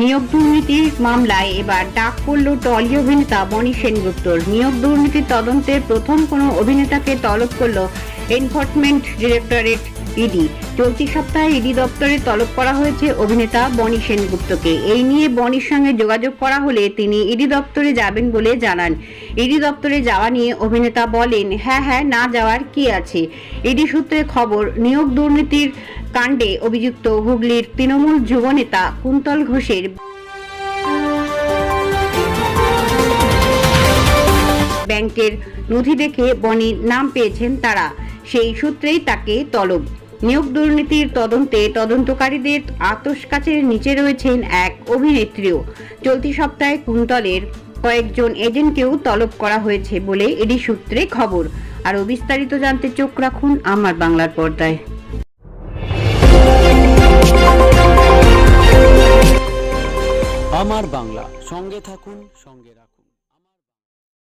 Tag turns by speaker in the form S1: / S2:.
S1: নিয়োগ দুর্নীতির মামলায় এবার ডাক পড়ল টলি অভিনেতা বনি সেনগুপ্তর। নিয়োগ দুর্নীতির তদন্তের প্রথম কোনো অভিনেতাকে তলব করল এনফোর্সমেন্ট ডিরেক্টরেট ইডি। চলতি সপ্তাহে ইডি দপ্তরে তলব করা হয়েছে অভিনেতা বনি সেনগুপ্তকে। এই নিয়ে বনির সঙ্গে যোগাযোগ করা হলে তিনি ইডি দপ্তরে যাবেন বলে জানান। ইডি দপ্তরে যাওয়া নিয়ে অভিনেতা বলেন হ্যাঁ হ্যাঁ না যাওয়ার কি আছে? ইডি সূত্রে খবর, নিয়োগ দুর্নীতির কাণ্ডে অভিযুক্ত হুগলির তৃণমূল যুবনেতা কুন্তল ঘোষের ব্যাংকের নথি দেখে বনির নাম পেয়েছেন তারা। সেই সূত্রেই তাকে তলব। নিয়োগ দুর্নীতির তদন্তে তদন্তকারীদের আতস কাছের নিচে রয়েছেন এক অভিনেত্রীও। চলতি সপ্তাহে কুন্তলের কয়েকজন এজেন্টকেও তলব করা হয়েছে বলে এডি সূত্রে খবর। আরও বিস্তারিত জানতে চোখ রাখুন আমার বাংলার পর্দায়।
S2: আমার বাংলা। সঙ্গে থাকুন, সঙ্গে রাখুন।